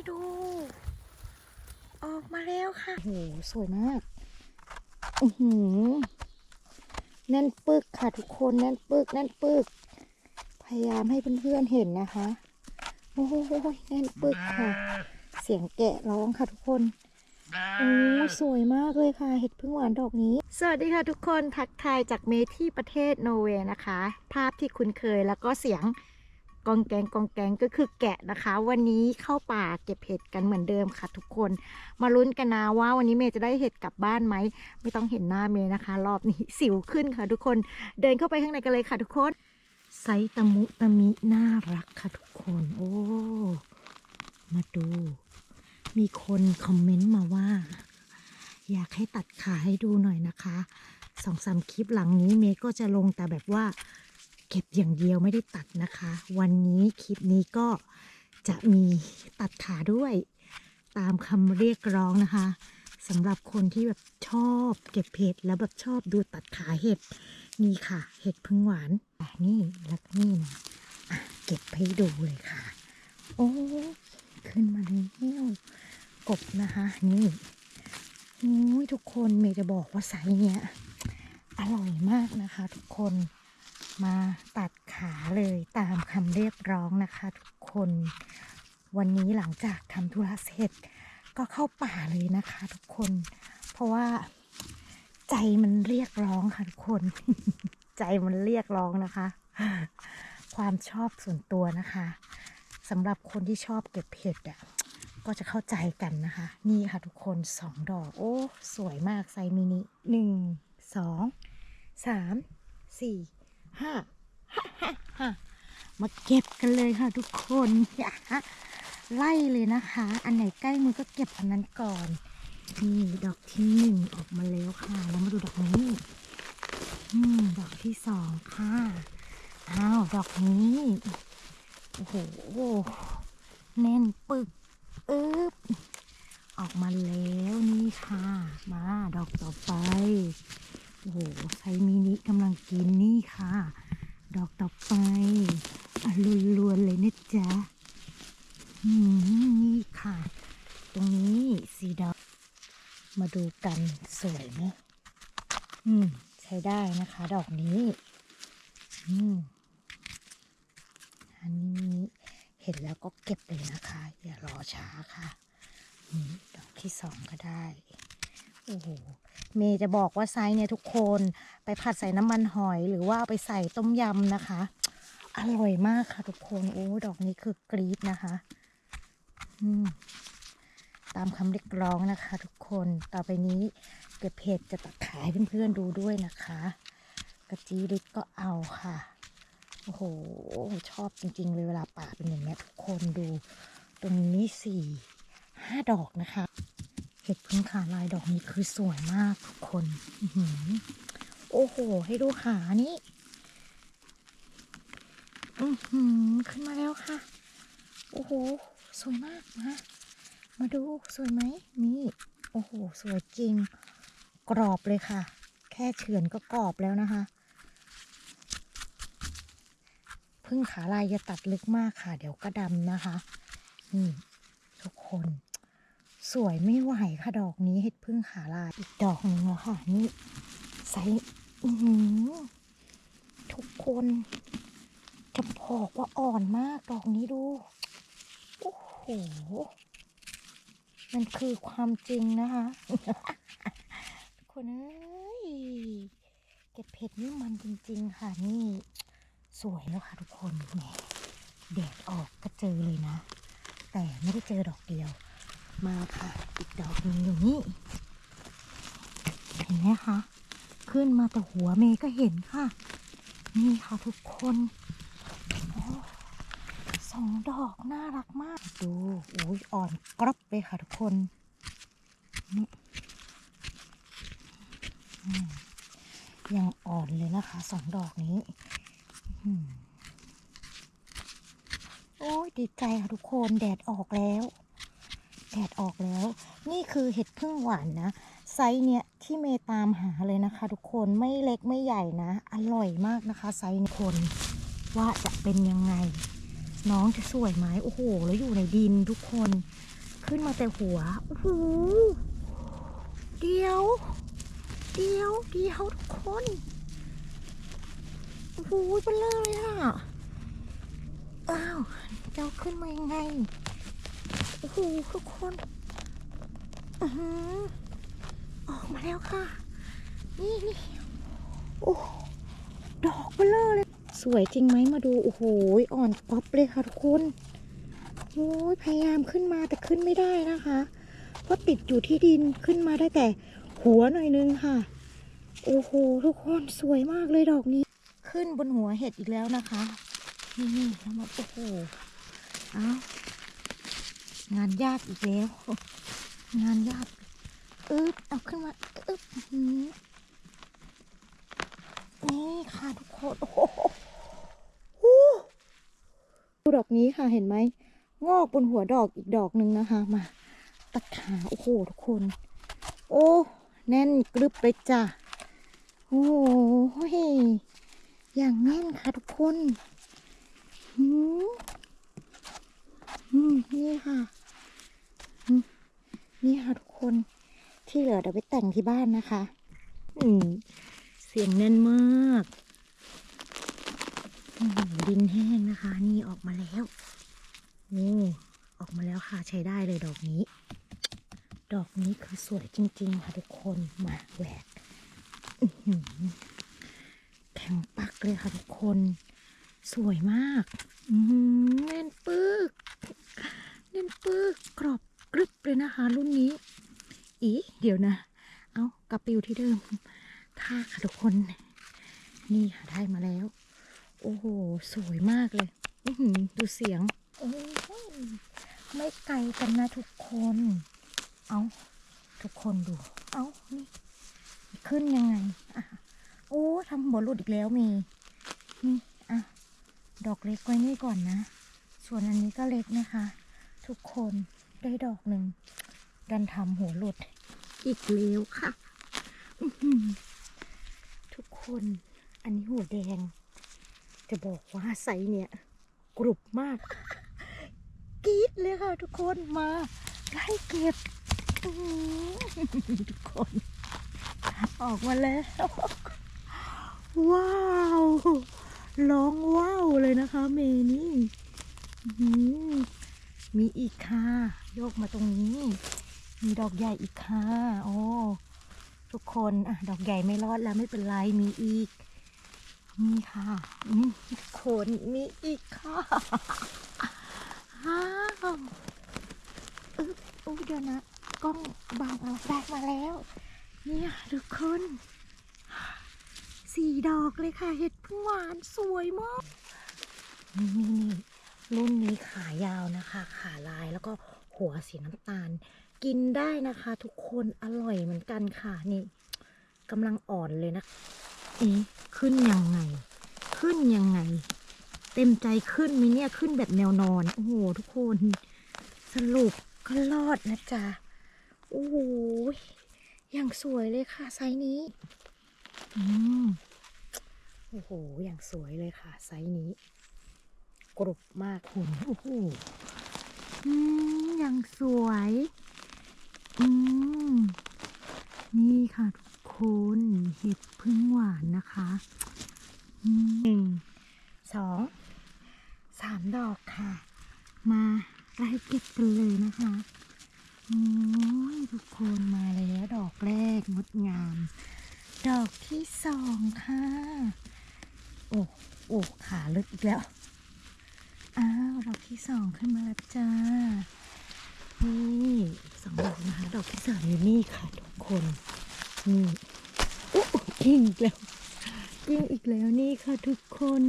ยดู ออกมาแล้วค่ะโอ้โหสวยมากอือหือแน่นปึกค่ะทุกคนแน่นปึกแน่นปึก พยายามให้เพื่อนๆเห็นนะคะโอ้โหแน่นปึกค่ะ เสียงแกะร้องค่ะทุกคนโอ้สวยมากเลยค่ะ เห็ดพึ่งหวานดอกนี้ สวัสดีค่ะทุกคนทักทายจากเมที่ประเทศโนเวย์นะคะ ภาพที่คุ้นเคยแล้วก็เสียง กองแกงกองแกงก็คือแกะนะคะ วันนี้เข้าป่าเก็บเห็ดกันเหมือนเดิมค่ะ ทุกคนมาลุ้นกันนะว่าวันนี้เมย์จะได้เห็ดกลับบ้านไหมไม่ต้องเห็นหน้าเมย์นะคะ รอบนี้สิวขึ้นค่ะ ทุกคนเดินเข้าไปข้างในกันเลยค่ะ ทุกคนไซตะมุตะมิน่ารักค่ะทุกคนโอ้มาดู มีคนคอมเมนต์มาว่า อยากให้ตัดขาให้ดูหน่อยนะคะสองสามคลิปหลังนี้เมย์ก็จะลงแต่แบบว่า เก็บอย่างเดียวไม่ได้ตัดนะคะ วันนี้คลิปนี้ก็จะมีตัดขาด้วยตามคำเรียกร้องนะคะสำหรับคนที่แบบชอบเก็บเห็ดแล้วแบบชอบดูตัดขาเห็ดนี่ค่ะ เห็ดพึ่งหวานอะนี่แล้วก็นี่นะอะเก็บให้ดูเลยค่ะ โอ้ขึ้นมาแล้วกบนะคะ นี่โอ้ยทุกคนเมย์จะบอกว่าไซส์เนี้ยอร่อยมากนะคะ ทุกคน มาตัดขาเลยตามคำเรียกร้องนะคะ ทุกคน วันนี้หลังจากทำธุระเสร็จ ก็เข้าป่าเลยนะคะ ทุกคน เพราะว่าใจมันเรียกร้องค่ะทุกคน ใจมันเรียกร้องนะคะ ความชอบส่วนตัวนะคะสำหรับคนที่ชอบเก็บเห็ดอะก็จะเข้าใจกันนะคะ นี่ค่ะทุกคนสองดอก โอ้ สวยมากไซมินิหนึ่งสองสามสี่ ห้าห้าห้ามาเก็บกันเลยค่ะทุกคนไล่เลยนะคะ อันไหนใกล้มือก็เก็บอันนั้นก่อน นี่ดอกที่หนึ่งออกมาแล้วค่ะ แล้วมาดูดอกนี้อืมดอกที่สองค่ะอ้าวดอกนี้โอ้โหแน่นปึกอึ๊บออกมาแล้วนี่ค่ะ มาดอกต่อไป โอ้โหไซมินิกำลังกินนี่ค่ะ ดอกต่อไปอะลวนๆเลยนะจ๊ะ อืมนี่ค่ะ ตรงนี้สีดำมาดูกันสวยไหมอืม ใช้ได้นะดอกนี้ อืมอันนี้เห็นแล้วก็เก็บเลยนะคะ อย่ารอช้าค่ะดอกที่สองก็ได้ โอ้โห เมย์จะบอกว่าไซส์เนี่ยทุกคนไปผัดใส่น้ำมันหอยหรือว่าไปใส่ต้มยำนะคะ อร่อยมากค่ะทุกคน โอ้ ดอกนี้คือกรี๊ดนะคะตามคำเรียกร้องนะคะ ทุกคน ต่อไปนี้เก็บเห็ดจะตัดขายเพื่อนๆดูด้วยนะคะ กระจีริดก็เอาค่ะ โอ้โห ชอบจริง ๆ เลยเวลาป่าเป็นอย่างนี้ยทุกคนดู ตรงนี้สี่ห้าดอกนะคะ เห็ดพึ่งขาลายดอกนี้คือสวยมากทุกคนอโอ้โห ให้ดูขานี่อือหือขึ้นมาแล้วค่ะ โอ้โห สวยมากนะมาดูสวยไหมนี่ โอ้โห สวยจริง กรอบเลยค่ะ แค่เฉือนก็กรอบแล้วนะคะ พึ่งขาลายอย่าตัดลึกมากค่ะ เดี๋ยวก็ดำนะคะ นี่ทุกคน สวยไม่ไหวค่ะดอกนี้เห็ดพึ่งขาลายอีกดอกหนึ่งแล้วค่ะ นี่ใส่อื้อหือทุกคนจะบอกว่าอ่อนมากดอกนี้ดู โอ้โห มันคือความจริงนะคะทุกคนเอ้ย เก็บเผ็ดนี่มันจริง ๆ ค่ะนี่ สวยแล้วค่ะทุกคนแหมแดดออกก็เจอเลยนะ แต่ไม่ได้เจอดอกเดียว มาค่ะ อีกดอกหนึ่งอยู่นี่ เห็นไหมคะขึ้นมาแต่หัวเมย์ก็เห็นค่ะ นี่ค่ะทุกคนอสองดอกน่ารักมาก ดูอุ้ยอ่อนกรอบเลยค่ะทุกคนนี่ยังอ่อนเลยนะคะสองดอกนี้ โอ้ยดีใจค่ะทุกคนแดดออกแล้ว แดดออกแล้ว นี่คือเห็ดพึ่งหวานนะ ไซส์เนี้ยที่เมตามหาเลยนะคะ ทุกคนไม่เล็กไม่ใหญ่นะ อร่อยมากนะคะ ไซส์นี้คนว่าจะเป็นยังไง น้องจะสวยไหมโอ้โห แล้วอยู่ในดินทุกคน ขึ้นมาแต่หัวโอ้โหเดียว เดียวเดียวทุกคน โอ้โหเบลเลยอะ อ้าวเจ้าขึ้นมายังไง โอ้โหทุกคนอือออกมาแล้วค่ะ นี่นี่โอ้ดอกเบลอเลย สวยจริงไหมมาดู โอ้โห อ่อนก๊อปเลยค่ะทุกคนโอ้ยพยายามขึ้นมาแต่ขึ้นไม่ได้นะคะ เพราะติดอยู่ที่ดินขึ้นมาได้แต่หัวหน่อยนึงค่ะ โอ้โห ทุกคนสวยมากเลยดอกนี้ ขึ้นบนหัวเห็ดอีกแล้วนะคะ นี่นี่แล้วมาโอ้โหเอางานยากอีกแล้ว งานยากอึ๊บเอาขึ้นมาอึ๊บนี่ค่ะทุกคนโอ้โหดูดอกนี้ค่ะเห็นไหมงอกบนหัวดอกอีกดอกหนึ่งนะคะ มาตัดขาโอ้โหทุกคน โอ้ แน่นกรึบเลยจ้ะ โอ้โห อย่างแน่นค่ะทุกคนหือนี่ค่ะ นี่ค่ะทุกคน ที่เหลือเดี๋ยวไปแต่งที่บ้านนะคะ อืม เสียงแน่นมาก ดินแห้งนะคะ นี่ออกมาแล้ว โอ้ออกมาแล้วค่ะใช้ได้เลยดอกนี้ ดอกนี้คือสวยจริง ๆ ค่ะทุกคน มาแหวก ข็งปักเลยค่ะทุกคน สวยมากแน่นปึกแน่นปึกกรอบกรึบเลยนะคะ รุ่นนี้ อีเดี๋ยวนะ เอากลับไปอยู่ที่เดิมท่าค่ะทุกคน นี่ค่ะได้มาแล้ว โอ้โห สวยมากเลยดูเสียง โอ้ยไม่ไกลกันนะทุกคน เอาทุกคนดู เอานี่ขึ้นยังไงอะ โอ้ทำหัวหลุดอีกแล้วเมีนี่อะดอกเล็กไว้นี่ก่อนนะ ส่วนอันนี้ก็เล็กนะคะ ทุกคนได้ดอกหนึ่งดันทำหัวหลุดอีกแล้วค่ะอื้อหือทุกคนอันนี้หัวแดง จะบอกว่าไซส์เนี่ย กรุบมากกรี๊ดเลยค่ะทุกคนมาไล่เก็บอื้อหือทุกคน ออกมาแล้ว ว้าวร้องว้าวเลยนะคะ เมนี่มีอีกค่ะ โยกมาตรงนี้ มีดอกใหญ่อีกค่ะโอ้ทุกคนอะดอกใหญ่ไม่รอดแล้วไม่เป็นไรมีอีกนี่ค่ะอืมทุกคนมีอีกค่ะว้าวอึ๊บอุ๊ยเดี๋ยวนะกล้องบางเอาได้มาแล้ว เนี่ยทุกคน สี่ดอกเลยค่ะ เห็ดพึ่หวานสวยมาก นี่นี่นี่รุ่นนี้ขายาวนะคะ ขาลายแล้วก็หัวสีน้ำตาล กินได้นะคะ ทุกคนอร่อยเหมือนกันค่ะ นี่กำลังอ่อนเลยนะเอ๊ะขึ้นยังไง ขึ้นยังไง เต็มใจขึ้นไหมเนี่ยขึ้นแบบแนวนอน โอ้โห ทุกคน สรุปก็รอดนะจ๊ะ โอ้โหอย่างสวยเลยค่ะไซส์นี้ อืมโอ้โห อย่างสวยเลยค่ะ ไซส์นี้ กรุบมากคุณโอ้โหอืมอย่างสวย อืมนี่ค่ะทุกคน เห็ดพึ่งหวานนะคะอืมหนึ่ง สอง สามดอกค่ะ มาไล่เก็บกันเลยนะคะ โอ้ยทุกคนมาแล้วดอกแรกงดงาม ดอกที่สองค่ะ โอ้โอ้ขาลึกอีกแล้ว อ้าวดอกที่สองขึ้นมาแล้วจ้า นี่สองดอกนะคะ ดอกที่สามอยู่นี่ค่ะทุกคน นี่โอ้ กิ้งอีกแล้วกิ้งอีกแล้วนี่ค่ะทุกคน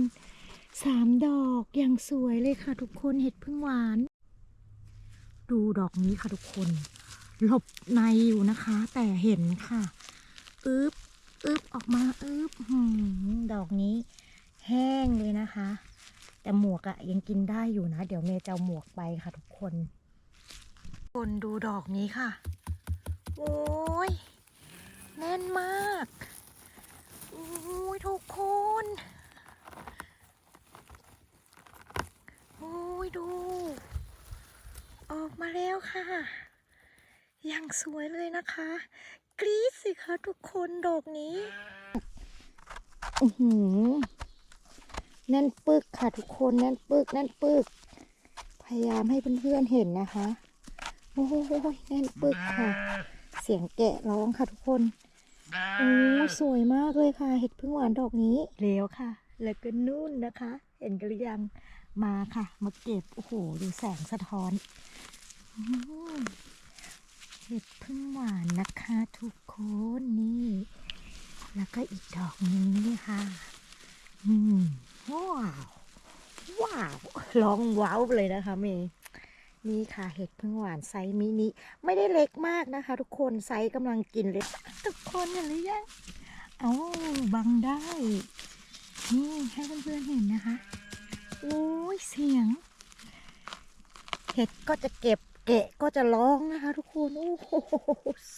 สามดอกอย่างสวยเลยค่ะทุกคนเห็ดพึ่งหวาน ดูดอกนี้ค่ะทุกคน หลบในอยู่นะคะ แต่เห็นค่ะอึ๊บอึ๊บออกมาอึ๊บดอกนี้ แห้งเลยนะคะ แต่หมวกอะยังกินได้อยู่นะ เดี๋ยวเมย์จะหมวกไปค่ะทุกคน คนดูดอกนี้ค่ะ โอ้ยแน่นมาก อ้ยทุกคนโอ้ออกมาแล้วค่ะยังสวยเลยนะคะ กรี๊ดสิคะทุกคนดอกนี้อือหือแน่นปึกค่ะทุกคนแน่นปึกแน่นปึก พยายามให้เพื่อนๆเห็นนะคะ โอ้ยแน่นปึกค่ะ เสียงแกะร้องค่ะทุกคน โอ้สวยมากเลยค่ะ เห็ดพึ่งหวานดอกนี้เร็วค่ะ แล้วก็นู่นนะคะ เห็นกันหรือยังมาค่ะ มาเก็บ โอ้โห ดูแสงสะท้อนเห็ดพึ่งหวานนะคะทุกคนนี่ แล้วก็อีกดอกนี้ค่ะอืมว้าวว้าวร้องว้าวเลยนะคะเมย์นี่ค่ะเห็ดพึ่งหวานไซส์มินิไม่ได้เล็กมากนะคะ ทุกคนไซส์กำลังกินเลย ทุกคนเห็นหรือยัง เอาบังได้ นี่ให้เพื่อนๆเห็นนะคะโอ้ยเสียง เห็ดก็จะเก็บเกะก็จะร้องนะคะ ทุกคน โอ้โห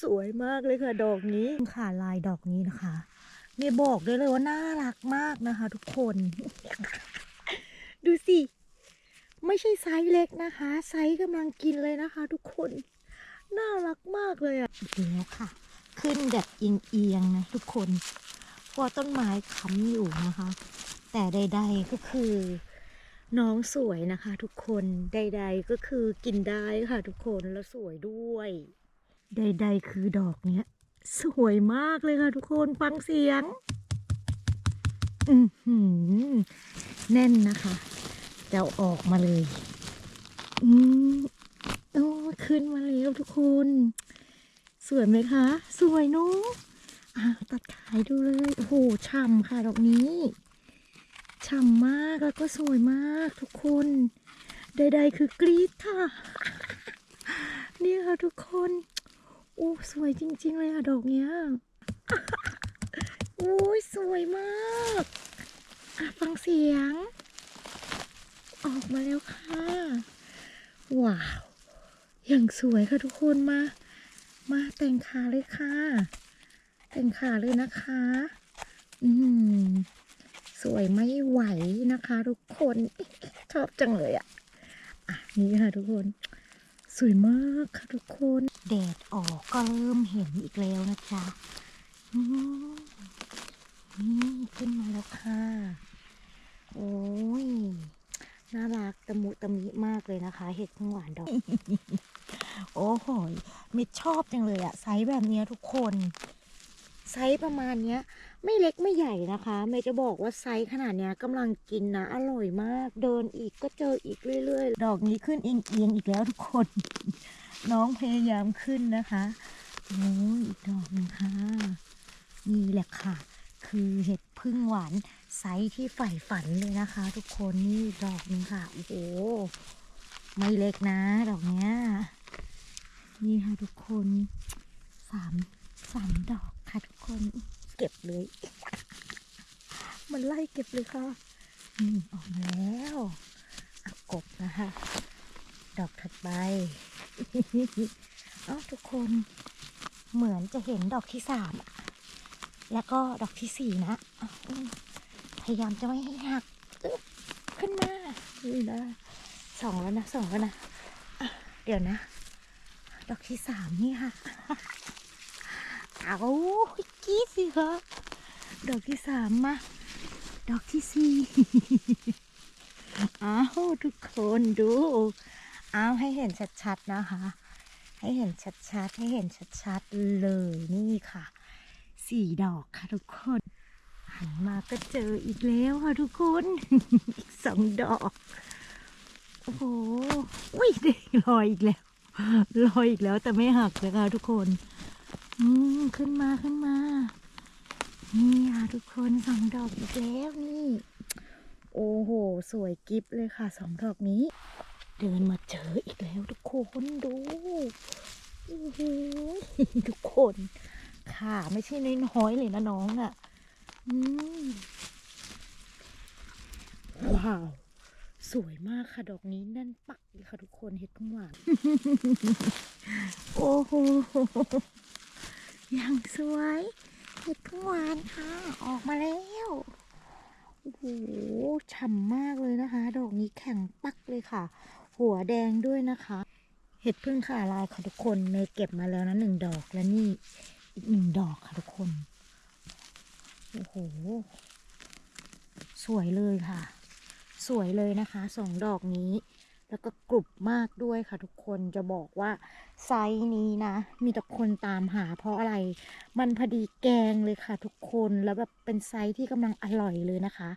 สวยมากเลยค่ะ ดอกนี้ค่ะลายดอกนี้นะคะเมย์บอกได้เลยว่าน่ารักมากนะคะ ทุกคน ดูสิ ไม่ใช่ไซส์เล็กนะคะ ไซส์กำลังกินเลยนะคะ ทุกคน น่ารักมากเลยอะ่ะอีกแล้วค่ะ ขึ้นแบบเอียงๆนะทุกคน เพราะต้นไม้ค้ำอยู่นะคะ แต่ใด ๆก็คือ น้องสวยนะคะ ทุกคนใด ๆก็คือกินได้ค่ะ ทุกคนแล้วสวยด้วย ใด ๆ คือดอกเนี้ย สวยมากเลยค่ะ ทุกคนฟังเสียง อือหือแน่นนะคะจะอออกมาเลย อืมโอ้ขึ้นมาแล้วทุกคน สวยไหมคะ สวยเนอะตัดขายดูเลย โอ้โหฉ่ำค่ะดอกนี้ฉ่ำมากแล้วก็สวยมากทุกคน ใด ๆ คือกรี๊ดค่ะ นี่ค่ะทุกคนโอ้สวยจริง ๆ เลยค่ะดอกเนี้ยโอ้ยสวยมากอะฟังเสียง ออกมาแล้วค่ะ ว้าว อย่างสวยค่ะทุกคนมา มาแต่งขาเลยค่ะ แต่งขาเลยนะคะ อืม สวยไม่ไหวนะคะทุกคน ชอบจังเลยอะ อะ นี่ค่ะทุกคน สวยมากค่ะทุกคน แดดออกก็เริ่มเห็นอีกแล้วนะจ๊ะนี่ขึ้นมาแล้วค่ะ โอ้ย น่ารักตะมุตะมิมากเลยนะคะ เห็ดพึ่งหวานดอก โอ้โหเม็ดชอบจังเลยอะไซส์แบบนี้ทุกคน ไซส์ประมาณเนี้ย ไม่เล็กไม่ใหญ่นะคะเมย์จะบอกว่าไซส์ขนาดเนี้ยกำลังกินนะอร่อยมาก เดินอีกก็เจออีกเรื่อยๆ ดอกนี้ขึ้นเอียงๆอีกแล้วทุกคน น้องพยายามขึ้นนะคะโอ้ยอีกดอกหนึ่งค่ะนี่แหละค่ะ คือเห็ดพึ่งหวานไซส์ที่ใฝ่ฝันเลยนะคะ ทุกคนนี่ดอกหนึงค่ะโอ้โหไม่เล็กนะดอกเนี้ย นี่ค่ะทุกคนสามสามดอกค่ะทุกคนเก็บเลย มันไล่เก็บเลยค่ะอืมออกมาแล้วอะกบนะคะดอกถัดไปเอ้าทุกคนเหมือนจะเห็นดอกที่สามอะแล้วก็ดอกที่สี่นะอะอืมพยายามจะไม่ให้หักอึ๊บขึ้นมานี่นะสองแล้วนะสองแล้วนะอะเดี๋ยวนะ ดอกที่สามนี่ค่ะ เอากี้สิคะดอกที่สามมา ดอกที่สี่อ้าวทุกคนดูอ้าวให้เห็นชัดๆนะคะ ให้เห็นชัดๆ ให้เห็นชัดๆ เลยนี่ค่ะสี่ดอกค่ะทุกคน หันมาก็เจออีกแล้วค่ะทุกคน อีกสองดอก โอ้โหอุ้ยเด็กลอยอีกแล้ว ลอยอีกแล้วแต่ไม่หักเลยค่ะทุกคนอืมขึ้นมาขึ้นมา นี่ค่ะทุกคนสองดอกอีกแล้วนี่ โอ้โห สวยกิฟเลยค่ะสองดอกนี้ เดินมาเจออีกแล้วทุกคนดูทุกคนค่ะไม่ใช่น้อยๆเลยนะน้องอะ่ะ อืม ว้าว สวยมากค่ะดอกนี้แน่นปักเลยค่ะทุกคนเห็ดพึ่งหวานโอ้โหอย่างสวยเห็ดพึ่งหวานค่ะ ออกมาแล้วโอ้โหฉ่ำมากเลยนะคะ ดอกนี้แข็งปักเลยค่ะ หัวแดงด้วยนะคะ เห็ดพึ่งขาลายค่ะทุกคนเมย์เก็บมาแล้วนะหนึ่งดอกและนี่อีกหนึ่งดอกค่ะทุกคน โอ้โห สวยเลยค่ะ สวยเลยนะคะสองดอกนี้ แล้วก็กรุบมากด้วยค่ะทุกคนจะบอกว่าไซส์นี้นะ มีแต่คนตามหาเพราะอะไร มันพอดีแกงเลยค่ะทุกคนแล้วแบบเป็นไซส์ที่กำลังอร่อยเลยนะคะ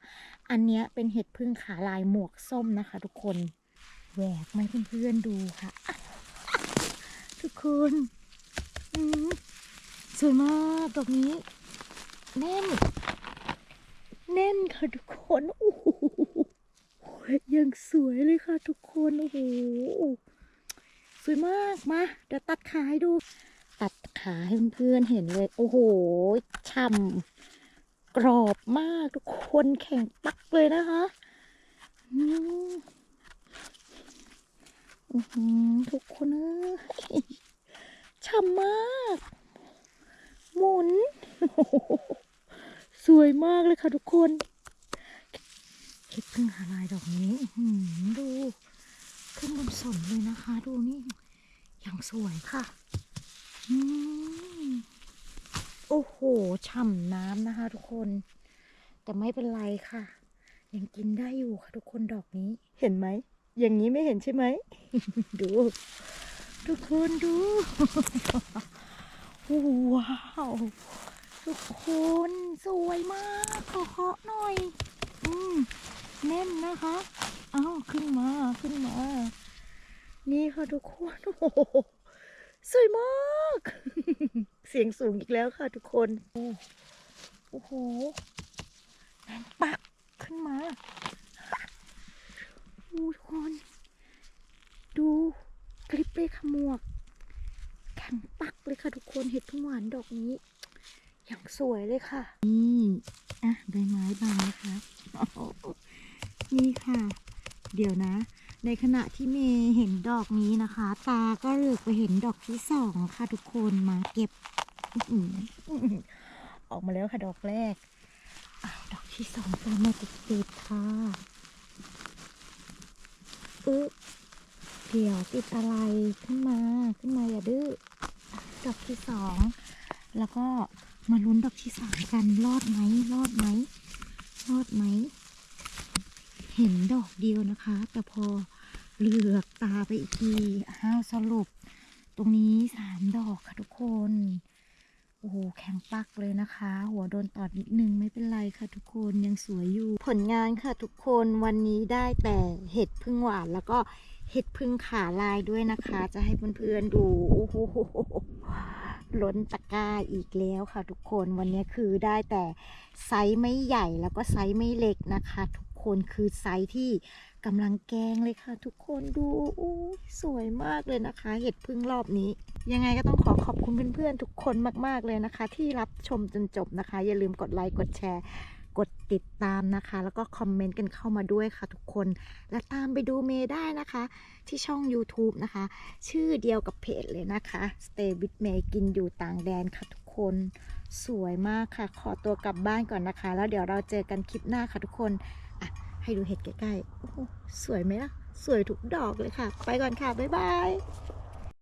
อันนี้เป็นเห็ดพึ่งขาลายหมวกส้มนะคะ ทุกคนแหวกมาให้เพื่อนๆดูค่ะ ทุกคนสวยมากดอกนี้แน่นแน่นค่ะทุกคนโอ้โห ยังสวยเลยค่ะทุกคนโอ้โหสวยมากมาเดี๋ยวตัดขาให้ดู ตัดขาให้เพื่อนเห็นเลย โอ้โหช่ำกรอบมากทุกคนแข็งปักเลยนะคะอือหือทุกคนเอ้ยช่ำมาก หมุน สวยมากเลยค่ะทุกคน เห็ดพึ่งหาลายดอกนี้อื้อหือดูขึ้นบนสนเลยนะคะ ดูนี่ อย่างสวยค่ะอืมโอ้โหฉ่ำน้ำนะคะ ทุกคน แต่ไม่เป็นไรค่ะ ยังกินได้อยู่ค่ะ ทุกคนดอกนี้ เห็นไหม อย่างนี้ไม่เห็นใช่ไหม ดู ทุกคนดูว้าวทุกคนสวยมากขอเคาะหน่อย อืม แน่นนะคะ เอาขึ้นมาขึ้นมา นี่ค่ะทุกคนโอ้โหสวยมาก เสียงสูงอีกแล้วค่ะทุกคนโอ้โอ้โหแน่นปักขึ้นมาโอ้ทุกคน ดูคลิปเลยขมวกแข็งปักเลยค่ะทุกคนเห็ดพึ่งหวานดอกนี้ อย่างสวยเลยค่ะ นี่ อะใบไม้บางนะคะ นี่ค่ะ เดี๋ยวนะ ในขณะที่เมย์เห็นดอกนี้นะคะ ตาก็เหลือกไปเห็นดอกที่สองค่ะทุกคนมาเก็บออกมาแล้วค่ะดอกแรกอดอกที่สองตามมาติดๆค่ะอึเดี๋ยวติดอะไรขึ้นมาขึ้นมาอย่าดื้อดอกที่สองแล้วก็มาลุ้นดอกที่สามกันรอดไหมรอดไหมรอดไหม เห็นดอกเดียวนะคะ แต่พอเหลือกตาไปอีกทีอ้าวสรุป ตรงนี้สามดอกค่ะทุกคน โอ้โหแข็งปักเลยนะคะ หัวโดนตอดนิดนึงไม่เป็นไรค่ะทุกคนยังสวยอยู่ ผลงานค่ะทุกคนวันนี้ได้แต่เห็ดพึ่งหวานแล้วก็เห็ดพึ่งขาลายด้วยนะคะ จะให้เพื่อนๆดูโอ้โห ล้นตะกร้าอีกแล้วค่ะทุกคนวันนี้คือได้แต่ไซส์ไม่ใหญ่แล้วก็ไซส์ไม่เล็กนะคะ ทุกคนคือไซส์ที่กำลังแกงเลยค่ะ ทุกคนดูอู้สวยมากเลยนะคะ เห็ดพึ่งรอบนี้ ยังไงก็ต้องขอขอบคุณเพื่อนๆทุกคนมากๆเลยนะคะ ที่รับชมจนจบนะคะ อย่าลืมกดไลค์กดแชร์ กดติดตามนะคะ แล้วก็คอมเมนต์กันเข้ามาด้วยค่ะทุกคน และตามไปดูเมย์ได้นะคะ ที่ช่อง YouTube นะคะ ชื่อเดียวกับเพจเลยนะคะ Stay with May กินอยู่ต่างแดนค่ะทุกคน สวยมากค่ะ ขอตัวกลับบ้านก่อนนะคะ แล้วเดี๋ยวเราเจอกันคลิปหน้าค่ะทุกคนอะให้ดูเห็ดใกล้ๆโอ้โหสวยไหมล่ะ สวยทุกดอกเลยค่ะ ไปก่อนค่ะ บ๊ายบาย